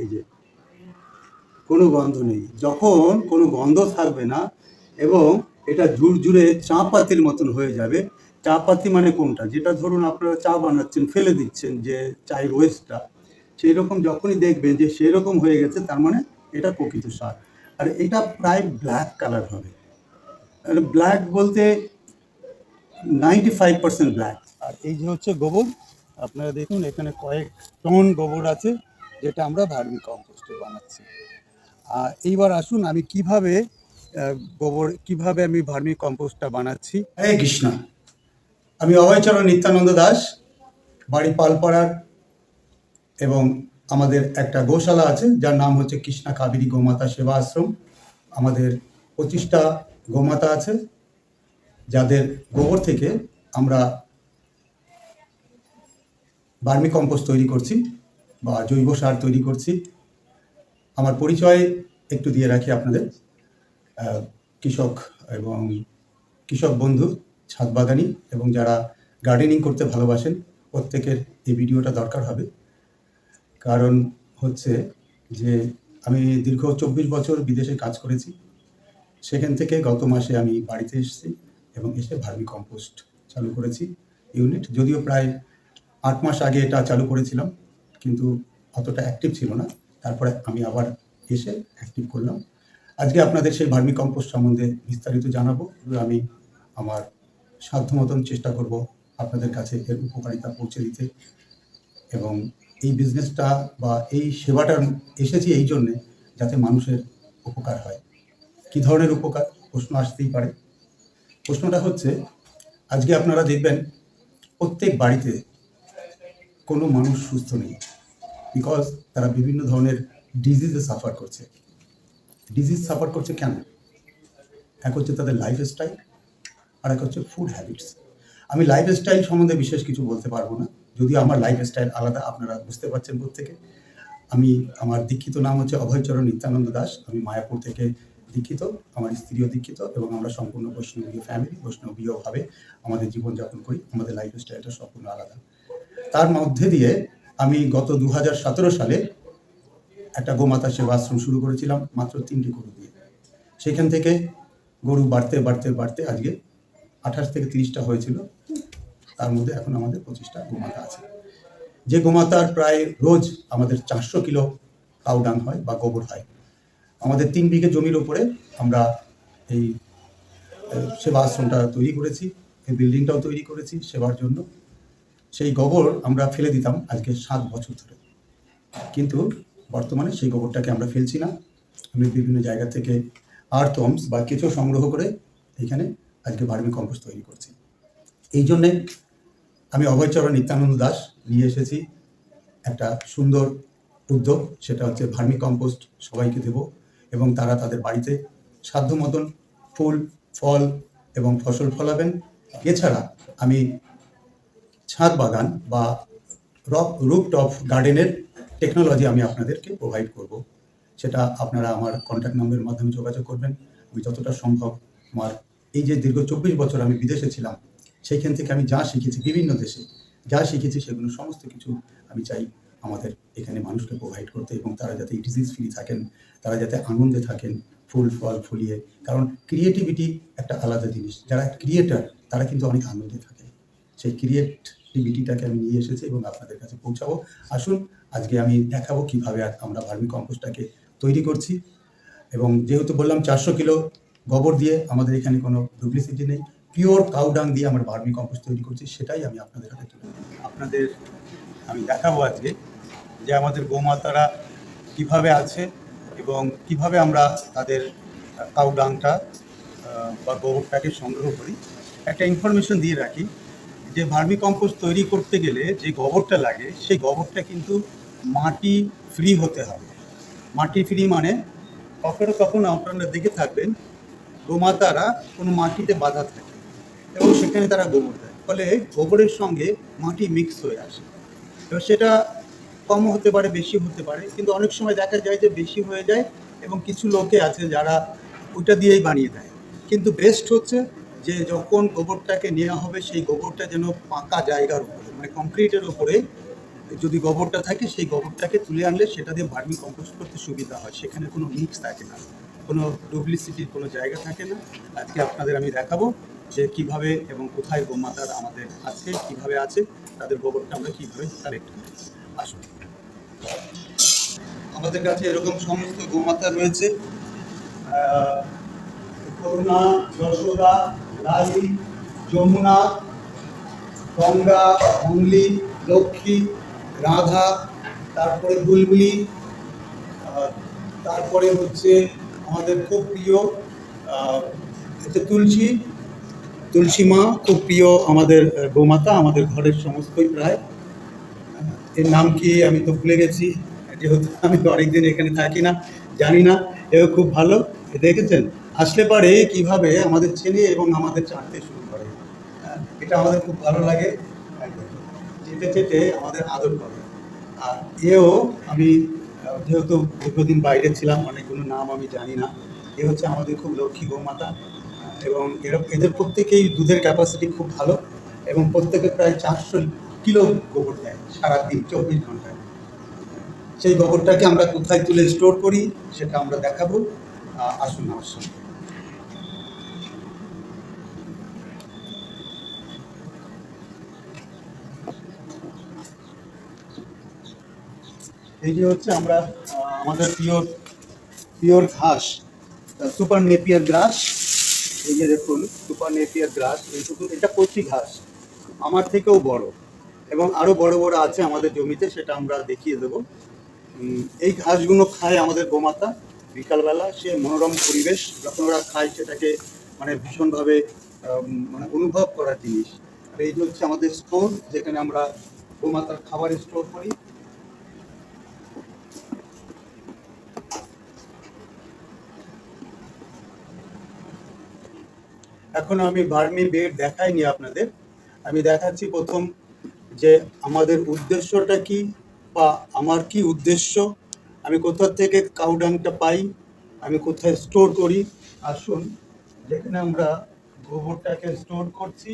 এই যে, কোনো গন্ধ নেই। যখন কোনো গন্ধ থাকবে না, এবং এটা ঝুরঝুরে চা পাতির মতন হয়ে যাবে চা পাতি মানে কোনটা? যেটা ধরুন আপনারা চা বানাচ্ছেন, ফেলে দিচ্ছেন যে চায়ের ওয়েস্টটা সেই রকম যখনই দেখবেন যে সেরকম হয়ে গেছে, তার মানে এটা প্রকৃত সার। আর এটা প্রায় ব্ল্যাক কালার হবে। আর ব্ল্যাক বলতে নাইনটি ফাইভ পার্সেন্ট ব্ল্যাক আর এই যে হচ্ছে গোবর, আপনারা দেখুন, এখানে কয়েক টন গোবর আছে। যেটা আমরা ভার্মি কম্পোস্টে বানাচ্ছি। আর এইবার আসুন আমি কীভাবে গোবর, কীভাবে আমি ভার্মি কম্পোস্টটা বানাচ্ছি? হরে কৃষ্ণ। আমি অভয়চরণ নিত্যানন্দ দাস, বাড়ি পালপাড়ার, এবং আমাদের একটা গোশালা আছে, যার নাম হচ্ছে কৃষ্ণা কাবেরী গোমাতা সেবা আশ্রম। আমাদের পঁচিশটা গোমাতা আছে, যাদের গোবর থেকে আমরা বার্মি কম্পোস্ট তৈরি করছি। বা জৈব সার তৈরি করছি। আমার পরিচয় একটু দিয়ে রাখি আপনাদের। কৃষক এবং কৃষক বন্ধু ছাদ বাগানি এবং যারা গার্ডেনিং করতে ভালোবাসেন, প্রত্যেকের এই ভিডিওটা দরকার হবে। কারণ হচ্ছে যে আমি দীর্ঘ চব্বিশ বছর বিদেশে কাজ করেছি। সেখান থেকে গত মাসে আমি বাড়িতে এসেছি এবং এসে ভার্মি কম্পোস্ট চালু করেছি ইউনিট। যদিও প্রায় আট মাস আগে এটা চালু করেছিলাম। কিন্তু অতটা অ্যাক্টিভ ছিল না। তারপরে আমি আবার এসে অ্যাক্টিভ করলাম। আজকে আপনাদের সেই ভার্মি কম্পোস্ট সম্বন্ধে বিস্তারিত জানাব। আমি আমার সাধ্য মতন চেষ্টা করব আপনাদের কাছে এর উপকারিতা পৌঁছে দিতে। এবং এই বিজনেসটা বা এই সেবাটা এসেছি এই জন্যে যাতে মানুষের উপকার হয়। কী ধরনের উপকার? প্রশ্ন আসতেই পারে। প্রশ্নটা হচ্ছে, আজকে আপনারা দেখবেন প্রত্যেক বাড়িতে কোনো মানুষ সুস্থ নেই। বিকজ তারা বিভিন্ন ধরনের ডিজিজে সাফার করছে। ডিজিজ সাফার করছে কেন? এক হচ্ছে তাদের লাইফ স্টাইল আর এক হচ্ছে ফুড হ্যাবিটস আমি লাইফ স্টাইল সম্বন্ধে বিশেষ কিছু বলতে পারব না। যদিও আমার লাইফ স্টাইল আলাদা, আপনারা বুঝতে পারছেন প্রত্যেকে। আমি, আমার দীক্ষিত নাম হচ্ছে অভয়চরণ নিত্যানন্দ দাস। আমি মায়াপুর থেকে দীক্ষিত, আমার স্ত্রীও দীক্ষিত এবং আমরা সম্পূর্ণ বৈষ্ণবীয় ফ্যামিলি বৈষ্ণবীয়ভাবে আমাদের জীবনযাপন করি। আমাদের লাইফ স্টাইলটা সম্পূর্ণ আলাদা। তার মধ্যে দিয়ে আমি গত দু হাজার সতেরো সালে একটা গোমাতা সেবা আশ্রম শুরু করেছিলাম, মাত্র তিনটি গরু দিয়ে। সেখান থেকে গরু বাড়তে বাড়তে বাড়তে আজকে আঠাশ থেকে তিরিশটা হয়েছিল। তার মধ্যে এখন আমাদের পঁচিশটা গোমাতা আছে। যে গোমাতার প্রায় রোজ আমাদের চারশো কিলো কাউডাং হয় বা গোবর হয়। আমাদের তিন বিঘে জমির উপরে আমরা এই সেবা আশ্রমটা তৈরি করেছি, এই বিল্ডিংটাও তৈরি করেছি সেবার জন্য। সেই গোবর আমরা ফেলে দিতাম আজকে সাত বছর ধরে। কিন্তু বর্তমানে সেই গোবরটাকে আমরা ফেলছি না। আমি বিভিন্ন জায়গা থেকে আর্থমস বা কেঁচো সংগ্রহ করে এখানে আজকে ভার্মি কম্পোস্ট তৈরি করছি। এই জন্যে আমি অভয়চরণ নিত্যানন্দ দাস নিয়ে এসেছি। একটা সুন্দর উদ্যোগ, সেটা হচ্ছে ভার্মি কম্পোস্ট সবাইকে দেব এবং তারা তাদের বাড়িতে সাধ্য মতন ফুল, ফল এবং ফসল ফলাবেন। এছাড়া আমি ছাদ বাগান বা রুপটপ গার্ডেনের টেকনোলজি আমি আপনাদেরকে প্রোভাইড করব। সেটা আপনারা আমার কন্ট্যাক্ট নম্বরের মাধ্যমে যোগাযোগ করবেন। আমি যতটা সম্ভব আমার এই যে দীর্ঘ চব্বিশ বছর আমি বিদেশে ছিলাম, সেইখান থেকে আমি যা শিখেছি বিভিন্ন দেশে, যা শিখেছি সেগুলো সমস্ত কিছু আমি চাই আমাদের এখানে মানুষকে প্রোভাইড করতে এবং তারা যাতে ডিজিজ ফ্রি থাকেন, তারা যাতে আনন্দে থাকেন, ফুল ফল ফুলিয়ে। কারণ ক্রিয়েটিভিটি একটা আলাদা জিনিস। যারা ক্রিয়েটার তারা কিন্তু অনেক আনন্দে থাকে। সেই ক্রিয়েটিভিটিটাকে আমি নিয়ে এসেছি এবং আপনাদের কাছে পৌঁছাবো। আসুন, আজকে আমি দেখাবো কীভাবে আমরা ভার্মি কম্পোস্টটাকে তৈরি করছি। এবং যেহেতু বললাম চারশো কিলো গোবর দিয়ে আমাদের এখানে কোনো ডুপ্লিসিটি নেই পিওর কাউডাং দিয়ে আমরা ভার্মি কম্পোস্ট তৈরি করছি, সেটাই আমি আপনাদের হাতে তুলে আপনাদের আমি দেখাবো আজকে যে আমাদের গোমাতারা কীভাবে আছে এবং কীভাবে আমরা তাদের কাউডাংটা বা গোবরটাকে সংগ্রহ করি। একটা ইনফরমেশন দিয়ে রাখি যে ভার্মি কম্পোস্ট তৈরি করতে গেলে যে গোবরটা লাগে, সেই গোবরটা কিন্তু মাটি ফ্রি হতে হবে। মাটি ফ্রি মানে কখনো কখনো আপনারা দেখে থাকবেন, গোমাতারা কোনো মাটিতে বাধা থাকে এবং সেখানে তারা গোবর দেয়। ফলে গোবরের সঙ্গে মাটি মিক্স হয়ে আসে। এবার সেটা কম হতে পারে, বেশি হতে পারে, কিন্তু অনেক সময় দেখা যায় যে বেশি হয়ে যায় এবং কিছু লোকে আছে যারা ওইটা দিয়েই বানিয়ে দেয়। কিন্তু বেস্ট হচ্ছে যে যখন গোবরটাকে নেওয়া হবে, সেই গোবরটা যেন পাকা জায়গার উপরে মানে কংক্রিটের উপরে যদি গোবরটা থাকে, সেই গোবরটাকে তুলে আনলে সেটা দিয়ে ভার্মি কম্পোস্ট করতে সুবিধা হয়। সেখানে কোনো মিক্স থাকে না, কোনো ডুপ্লিসিটির কোনো জায়গা থাকে না। আজকে আপনাদের আমি দেখাবো যে কীভাবে এবং কোথায় গোমাতার আমাদের আছে, কীভাবে আছে, তাদের গোবরটা আমরা কীভাবে কালেক্ট করি। আসুন। আমাদের কাছে এরকম সমস্ত গোমাতা রয়েছে। করুণা যশোদা লালি যমুনা, গঙ্গা অঙ্গলি লক্ষ্মী, রাধা, তারপরে বুলবুলি তারপরে হচ্ছে আমাদের খুব প্রিয় হচ্ছে তুলসী। তুলসী মা খুব প্রিয় আমাদের গোমাতা, আমাদের ঘরের সমস্তই প্রায়। এর নাম কি আমি তো ভুলে গেছি, যেহেতু আমি অনেকদিন এখানে থাকি না, জানি না, এও খুব ভালো দেখেছেন? আসলে পারে কীভাবে আমাদের চেনে এবং আমাদের চাটতে শুরু করে। এটা আমাদের খুব ভালো লাগে। যেতে যেতে আমাদের আদর করে। আর এও আমি যেহেতু দীর্ঘদিন বাইরে ছিলাম, অনেকগুলো নাম আমি জানি না, এ হচ্ছে আমাদের খুব লক্ষ্মী গোমাতা। এবং এরকম এদের প্রত্যেকেই দুধের ক্যাপাসিটি খুব ভালো এবং প্রত্যেকে প্রায় চারশো কিলো গোবর দেয় সারাদিন, চব্বিশ ঘন্টায়। সেই গোবরটাকে আমরা কোথায় তুলে স্টোর করি, সেটা আমরা দেখাবো। আসুন আমার সঙ্গে। এই যে হচ্ছে আমরা আমাদের পিওর পিওর ঘাস সুপার নেপিয়ার গ্রাস, এই যে দেখুন, সুপার নেপিয়ার গ্রাস এইটুকু এটা কচি ঘাস, আমার থেকেও বড় এবং আরও বড় বড় আছে আমাদের জমিতে, সেটা আমরা দেখিয়ে দেবো। এই ঘাসগুলো খায় আমাদের গোমাতা। বিকালবেলা সে মনোরম পরিবেশ যখন ওরা খায়, সেটাকে মানে ভীষণভাবে মানে অনুভব করার জিনিস। আর এই হচ্ছে আমাদের স্টোর, যেখানে আমরা গোমাতার খাবার স্টোর করি এখন আমি বার্মি বেড দেখাইনি আপনাদের। আমি দেখাচ্ছি প্রথম যে আমাদের উদ্দেশ্যটা কি বা আমার কি উদ্দেশ্য। আমি কোথা থেকে কাউডাংটা পাই, আমি কোথায় স্টোর করি। আসুন, যেখানে আমরা গোবরটাকে স্টোর করছি।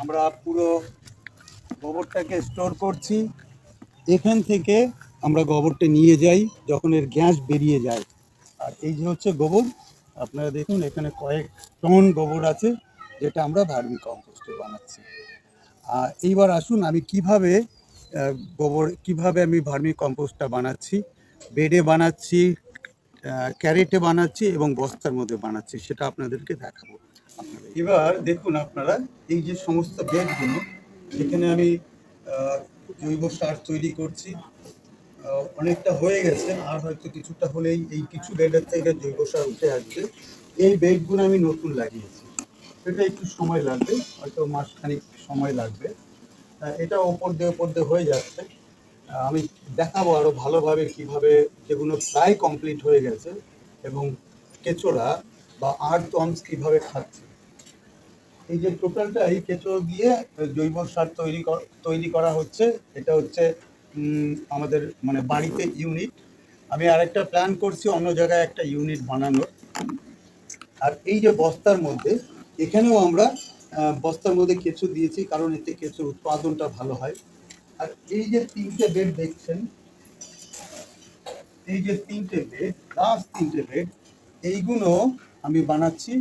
আমরা পুরো গোবরটাকে স্টোর করছি। এখান থেকে আমরা গোবরটা নিয়ে যাই, যখন এর গ্যাস বেরিয়ে যায়। আর এই যে হচ্ছে গোবর, আপনারা দেখুন এখানে কয়েক টন গোবর আছে, যেটা আমরা ভার্মি কম্পোস্টে বানাচ্ছি। আর এইবার আসুন, আমি কীভাবে গোবর, কীভাবে আমি ভার্মি কম্পোস্টটা বানাচ্ছি? বেডে বানাচ্ছি ক্যারেটে বানাচ্ছি এবং বস্তার মধ্যে বানাচ্ছি, সেটা আপনাদেরকে দেখাবো। এবার দেখুন আপনারা, এই যে সমস্ত বেডগুলো যেখানে আমি জৈব সার তৈরি করছি। অনেকটা হয়ে গেছে, আর হয়তো কিছুটা হলেই এই কিছু বেডের থেকে জৈব সার উঠে আসবে। এই বেডগুলো আমি নতুন লাগিয়েছি। এটা একটু সময় লাগবে, হয়তো মাসখানিক সময় লাগবে। এটা ওপর দিয়ে ওপর দিয়ে হয়ে যাচ্ছে। আমি দেখাবো আরও ভালোভাবে কীভাবে যেগুলো প্রায় কমপ্লিট হয়ে গেছে এবং কেঁচোড়া বা আর্থ অনস কীভাবে খাচ্ছে। এই যে টোটালটা এই কেঁচো দিয়ে জৈব সার তৈরি তৈরি করা হচ্ছে। এটা হচ্ছে আমাদের মানে বাড়িতে ইউনিট আমি আরেকটা প্ল্যান করছি অন্য জায়গায় একটা ইউনিট বানানোর। আর এই যে বস্তার মধ্যে, এখানেও আমরা বস্তার মধ্যে কেঁচো দিয়েছি, কারণ এতে কেঁচোর উৎপাদনটা ভালো হয়। আর এই যে তিনটে বেড দেখছেন, এই যে তিনটে বেড লাস্ট তিনটে বেড এইগুলো আমি বানাচ্ছি।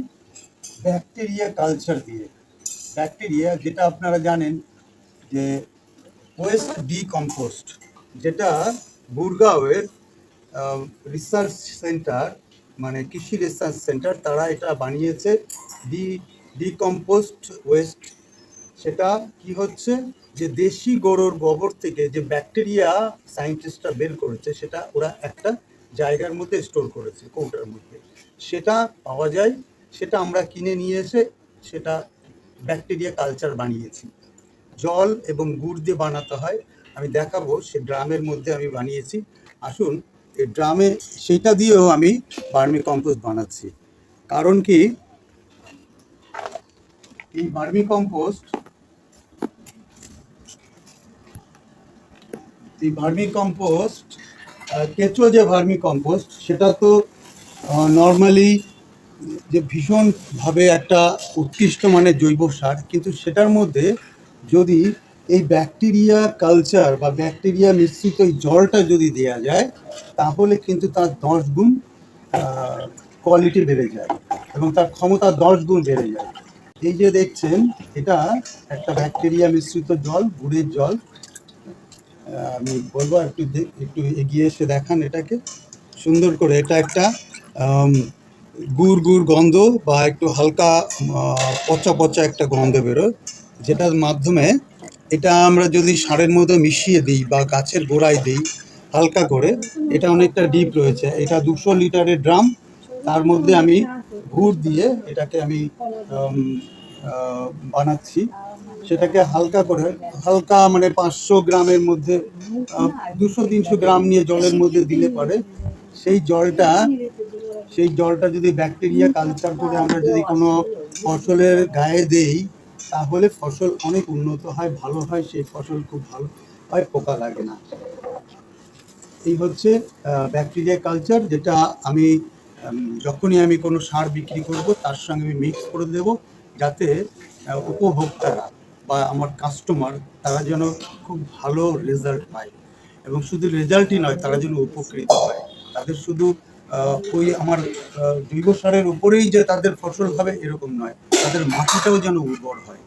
ব্যাকটেরিয়া কালচার দিয়ে। ব্যাকটেরিয়া যেটা আপনারা জানেন যে ওয়েস্ট ডিকম্পোস্ট যেটা গুরগাঁওয়ের রিসার্চ সেন্টার মানে কৃষি রিসার্চ সেন্টার তারা এটা বানিয়েছে। ডি ডিকম্পোস্ট ওয়েস্ট সেটা কি হচ্ছে? যে দেশি গরুর গোবর থেকে যে ব্যাকটেরিয়া সায়েন্টিস্টরা বের করেছে, সেটা ওরা একটা জায়গার মধ্যে স্টোর করেছে কৌটার মধ্যে। সেটা পাওয়া যায় সেটা আমরা কিনে নিয়ে এসে সেটা ব্যাকটেরিয়া কালচার বানিয়েছি। জল এবং গুড় দিয়ে বানাতে হয়। আমি দেখাবো সে ড্রামের মধ্যে আমি বানিয়েছি। আসুন, এই ড্রামে সেটা দিয়েও আমি বার্মি কম্পোস্ট বানাচ্ছি। কারণ কি? এই বার্মি কম্পোস্ট এই ভার্মি কম্পোস্ট কেঁচো যে ভার্মি কম্পোস্ট, সেটা তো নর্মালি যে ভীষণভাবে একটা উৎকৃষ্ট মানের জৈব সার, কিন্তু সেটার মধ্যে যদি এই ব্যাকটেরিয়া কালচার বা ব্যাকটেরিয়া মিশ্রিত এই জলটা যদি দেওয়া যায়, তাহলে কিন্তু তার দশ গুণ কোয়ালিটি বেড়ে যায় এবং তার ক্ষমতা দশ গুণ বেড়ে যায়। এই যে দেখছেন, এটা একটা ব্যাকটেরিয়া মিশ্রিত জল, গুড়ের জল। আমি বলব, একটু একটু এগিয়ে এসে দেখান এটাকে। সুন্দর করে এটা একটা গুড় গুড় গন্ধ বা একটু হালকা পচা পচা একটা গন্ধ বেরোয়, যেটার মাধ্যমে এটা আমরা যদি সারের মধ্যে মিশিয়ে দিই বা গাছের গোড়ায় দিই হালকা করে, এটা অনেকটা ডিপ রয়েছে। এটা দুশো লিটারের ড্রাম, তার মধ্যে আমি গুড় দিয়ে এটাকে আমি বানাচ্ছি। সেটাকে হালকা করে, হালকা মানে পাঁচশো গ্রামের মধ্যে দুশো তিনশো গ্রাম নিয়ে জলের মধ্যে দিলে পরে। সেই জলটা সেই জলটা যদি ব্যাকটেরিয়া কালচার করে আমরা যদি কোনো ফসলের গায়ে দেই, তাহলে ফসল অনেক উন্নত হয়, ভালো হয়, সেই ফসল খুব ভালো হয়, পোকা লাগে না। এই হচ্ছে ব্যাকটেরিয়া কালচার যেটা আমি যখনই আমি কোনো সার বিক্রি করব, তার সঙ্গে আমি মিক্স করে দেব, যাতে উপভোক্তারা বা আমার কাস্টমার তারা যেন খুব ভালো রেজাল্ট পায়। এবং শুধু রেজাল্টই নয়, তারা যেন উপকৃত হয়। তাদের শুধু ওই আমার জৈব সারের উপরেই যে তাদের ফসল হবে এরকম নয়। তাদের মাটিটাও যেন উর্বর হয়।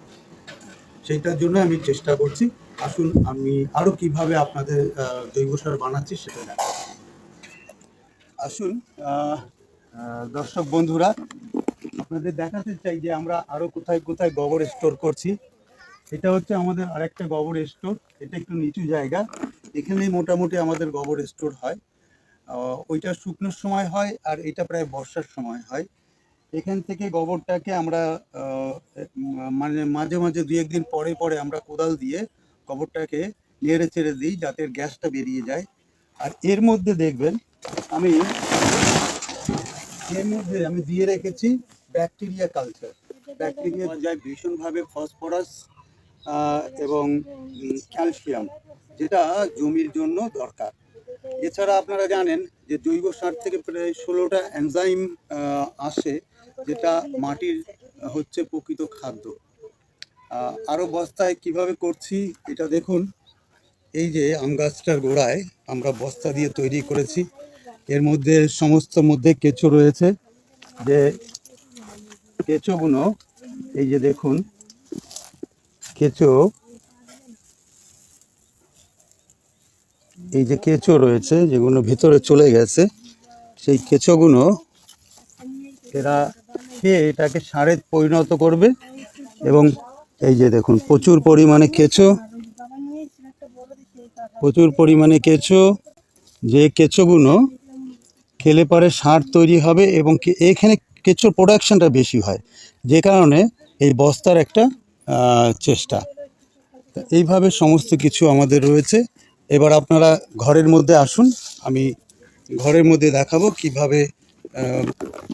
সেইটার জন্য আমি চেষ্টা করছি। আসুন, আমি আরও কীভাবে আপনাদের জৈব সার বানাচ্ছি সেটা দেখাবো আসুন দর্শক বন্ধুরা, আপনাদের দেখাতে চাই যে আমরা আরও কোথায় কোথায় গোবর স্টোর করছি। এটা হচ্ছে আমাদের আরেকটা গোবর স্টোর। এটা একটু নিচু জায়গা। এখানে মোটামুটি আমাদের গোবর স্টোর হয়। ওইটা শুকনোর সময় হয় আর এটা প্রায় বর্ষার সময় হয়। এখান থেকে গোবরটাকে আমরা মানে মাঝে মাঝে দু একদিন পরে পরে আমরা কোদাল দিয়ে গোবরটাকে নেড়ে চেড়ে দিই যাতে গ্যাসটা বেরিয়ে যায়। আর এর মধ্যে দেখবেন, আমি এর মধ্যে আমি দিয়ে রেখেছি ব্যাকটেরিয়া কালচার। ব্যাকটেরিয়া যায় ভীষণভাবে ফসফরাস এবং ক্যালসিয়াম, যেটা জমির জন্য দরকার। এছাড়া আপনারা জানেন যে জৈব সার থেকে প্রায় ষোলোটা এনজাইম আসে যেটা মাটির হচ্ছে প্রকৃত খাদ্য। আরও বস্তায় কীভাবে করছি এটা দেখুন। এই যে আম গাছটার গোড়ায় আমরা বস্তা দিয়ে তৈরি করেছি। এর মধ্যে সমস্ত মধ্যে কেঁচো রয়েছে। যে কেঁচোগুলো, এই যে দেখুন, কেঁচো এই যে কেঁচো রয়েছে, যেগুলো ভিতরে চলে গেছে, সেই কেঁচোগুলো এরা খেয়ে এটাকে সারে পরিণত করবে। এবং এই যে দেখুন, প্রচুর পরিমাণে কেঁচো, প্রচুর পরিমাণে কেঁচো, যে কেঁচোগুলো খেলে পরে সার তৈরি হবে এবং এখানে কেঁচোর প্রোডাকশনটা বেশি হয়, যে কারণে এই বস্তার একটা চেষ্টা। এইভাবে সমস্ত কিছু আমাদের রয়েছে। এবার আপনারা ঘরের মধ্যে আসুন, আমি ঘরের মধ্যে দেখাবো কীভাবে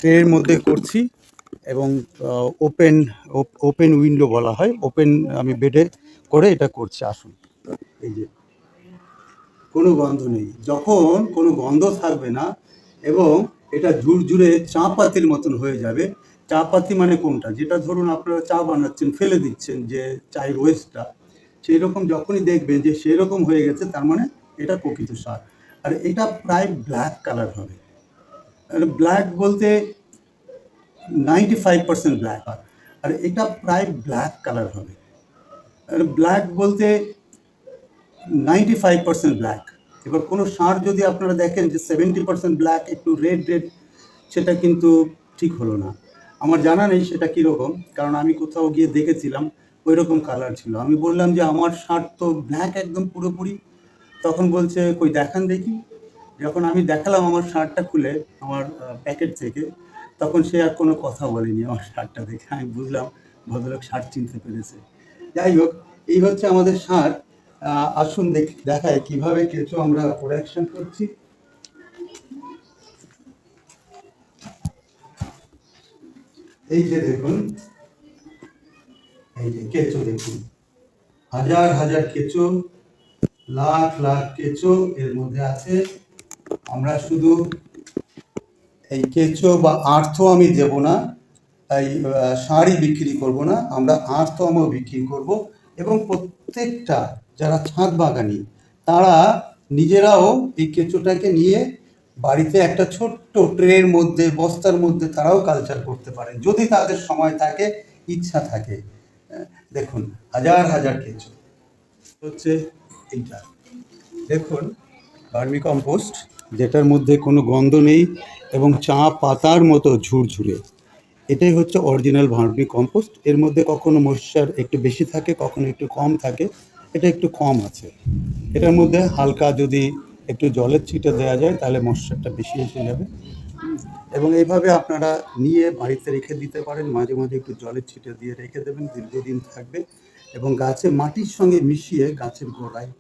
ট্রের মধ্যে করছি এবং ওপেন ওপেন উইন্ডো বলা হয় ওপেন আমি বেডে করে এটা করছি, আসুন। এই যে, কোনো গন্ধ নেই। যখন কোনো গন্ধ থাকবে না এবং এটা ঝুরঝুরে চা পাতির মতন হয়ে যাবে চা পাতি মানে কোনটা? যেটা ধরুন আপনারা চা বানাচ্ছেন, ফেলে দিচ্ছেন যে চায়ের ওয়েস্টটা সেই রকম যখনই দেখবেন যে সেই রকম হয়ে গেছে, তার মানে এটা প্রকৃত সার। আর এটা প্রায় ব্ল্যাক কালার হবে। ব্ল্যাক বলতে নাইনটি ফাইভ পার্সেন্ট ব্ল্যাক হয়। আর এটা প্রায় ব্ল্যাক কালার হবে। ব্ল্যাক বলতে নাইনটি ফাইভ পার্সেন্ট ব্ল্যাক এবার কোনো সার যদি আপনারা দেখেন যে সেভেন্টি পার্সেন্ট ব্ল্যাক একটু রেড রেড সেটা কিন্তু ঠিক হলো না। আমার জানা নেই সেটা কীরকম, কারণ আমি কোথাও গিয়ে দেখেছিলাম। ওই রকম কালার ছিল। আমি বললাম যে, আমার শার্ট তো ব্ল্যাক একদম পুরোপুরি। তখন বলছে, কই দেখান দেখি। যখন আমি দেখালাম আমার শার্টটা খুলে, আমার প্যাকেট থেকে, তখন সে আর কোনো কথা বলেনি আমার শার্টটা দেখে। আমি বুঝলাম ভদ্রলোক শার্ট চিনতে পেরেছে। যাই হোক, এই হচ্ছে আমাদের শার্ট আসুন দেখ দেখায় কীভাবে কেঁচো আমরা প্রোডাকশন করছি। এই যে দেখুন এই যে কেঁচো দেখুন। হাজার হাজার কেঁচো, লাখ লাখ কেঁচো এর মধ্যে আছে। আমরা শুধু এই কেঁচো বা আর্থ আমি দেব না এই শাড়ি বিক্রি করব না। আমরা আর্থ আমও বিক্রি করব এবং প্রত্যেকটা যারা ছাদ বাগানি, তারা নিজেরাও এই কেঁচোটাকে নিয়ে বাড়িতে একটা ছোট্ট ট্রের মধ্যে, বস্তার মধ্যে তারাও কালচার করতে পারেন। যদি তাদের সময় থাকে, ইচ্ছা থাকে। দেখুন, হাজার হাজার কেঁচো। হচ্ছে এইটা। দেখুন ভার্মি কম্পোস্ট, যেটার মধ্যে কোনো গন্ধ নেই এবং চা পাতার মতো ঝুরঝুরে। এটাই হচ্ছে অরিজিনাল ভার্মি কম্পোস্ট। এর মধ্যে কখনো ময়শ্চার একটু বেশি থাকে, কখনো একটু কম থাকে। এটা একটু কম আছে। এটার মধ্যে হালকা যদি একটু জলের ছিটে দেওয়া যায়, তাহলে ময়শ্চারটা বেশি এসে যাবে। এবং এইভাবে আপনারা নিয়ে বাড়িতে রেখে দিতে পারেন। মাঝে মাঝে একটু জলের ছিটে দিয়ে রেখে দেবেন, দীর্ঘদিন থাকবে এবং গাছে মাটির সঙ্গে মিশিয়ে গাছের গোড়ায়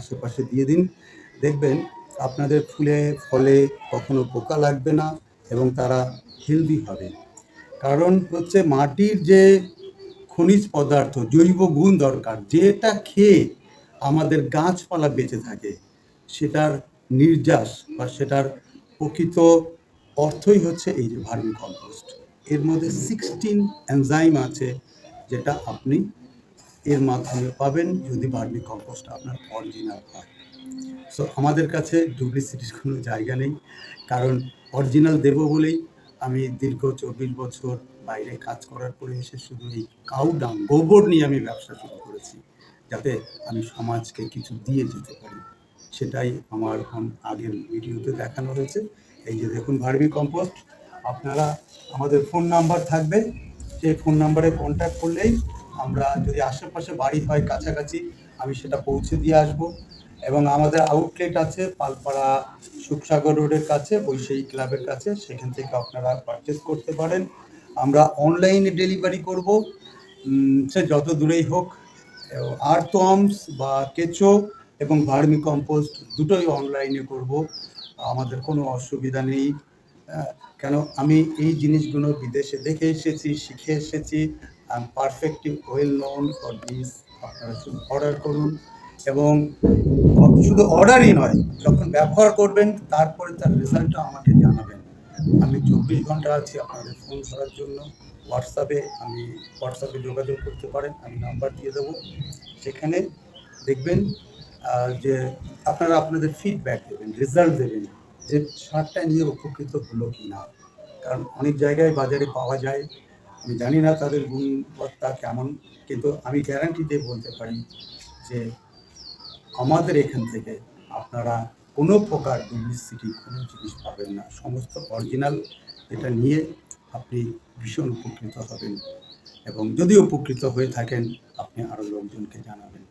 আশেপাশে দিয়ে দিন। দেখবেন আপনাদের ফুলে, ফলে কখনো পোকা লাগবে না এবং তারা হেলদি হবে। কারণ হচ্ছে মাটির যে খনিজ পদার্থ, জৈব গুণ দরকার, যেটা খেয়ে আমাদের গাছপালা বেঁচে থাকে, সেটার নির্যাস বা সেটার প্রকৃত অর্থই হচ্ছে এই যে ভার্মি কম্পোস্ট এর মধ্যে সিক্সটিন এনজাইম আছে যেটা আপনি এর মাধ্যমে পাবেন যদি ভার্মি কম্পোস্ট আপনার অরিজিনাল হয়। সো আমাদের কাছে ডুপ্লিসিটির কোনো জায়গা নেই, কারণ অরিজিনাল দেব বলেই আমি দীর্ঘ চব্বিশ বছর বাইরে কাজ করার পরে এসে শুধু এই কাউ ডাং গোবর নিয়ে আমি ব্যবসা শুরু করেছি, যাতে আমি সমাজকে কিছু দিয়ে যেতে পারি। সেটাই আমার এখন আগের ভিডিওতে দেখানো হয়েছে। এই যে দেখুন ভার্মি কম্পোস্ট, আপনারা আমাদের ফোন নাম্বার থাকবে, সেই ফোন নাম্বারে কন্ট্যাক্ট করলেই আমরা যদি আশেপাশে বাড়ি হয় কাছাকাছি, আমি সেটা পৌঁছে দিয়ে আসব। এবং আমাদের আউটলেট আছে পালপাড়া সুখসাগর রোডের কাছে, বৈশাখী ক্লাবের কাছে, সেখান থেকে আপনারা পারচেস করতে পারেন। আমরা অনলাইনে ডেলিভারি করব সে যত দূরেই হোক আর্থমস বা কেঁচো এবং ভার্মি কম্পোস্ট দুটোই অনলাইনে করব। আমাদের কোনো অসুবিধা নেই। কেন? আমি এই জিনিসগুলো বিদেশে দেখে এসেছি, শিখে এসেছি। I am perfectly well known for this আপনারা শুধু অর্ডার করুন। এবং শুধু অর্ডারই নয়, যখন ব্যবহার করবেন, তারপরে তার রেজাল্টটা আমাকে জানাবেন। আমি চব্বিশ ঘণ্টা আছি আপনাদের ফোন করার জন্য। হোয়াটসঅ্যাপে আমি হোয়াটসঅ্যাপে যোগাযোগ করতে পারেন। আমি নাম্বার দিয়ে দেবো। সেখানে দেখবেন যে আপনারা আপনাদের ফিডব্যাক দেবেন রেজাল্ট দেবেন যে সারটা নিয়ে উপকৃত হলো কি না। কারণ অনেক জায়গায় বাজারে পাওয়া যায়, আমি জানি না তাদের গুণবত্তা কেমন, কিন্তু আমি গ্যারান্টি দিয়ে বলতে পারি যে আমাদের এখান থেকে আপনারা কোনো প্রকার ডুপ্লিসিটি কোনো জিনিস পাবেন না। সমস্ত অরিজিনাল এটা নিয়ে আপনি ভীষণ উপকৃত হবেন এবং যদি উপকৃত হয়ে থাকেন, আপনি আরও লোকজনকে জানাবেন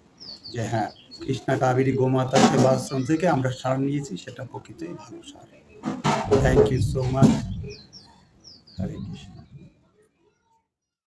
যে হ্যাঁ কৃষ্ণা কাবেরী গোমাতা সেবা আশ্রম থেকে আমরা সার নিয়েছি, সেটা প্রকৃতই ভালো সার। Thank you so much Hare Krishna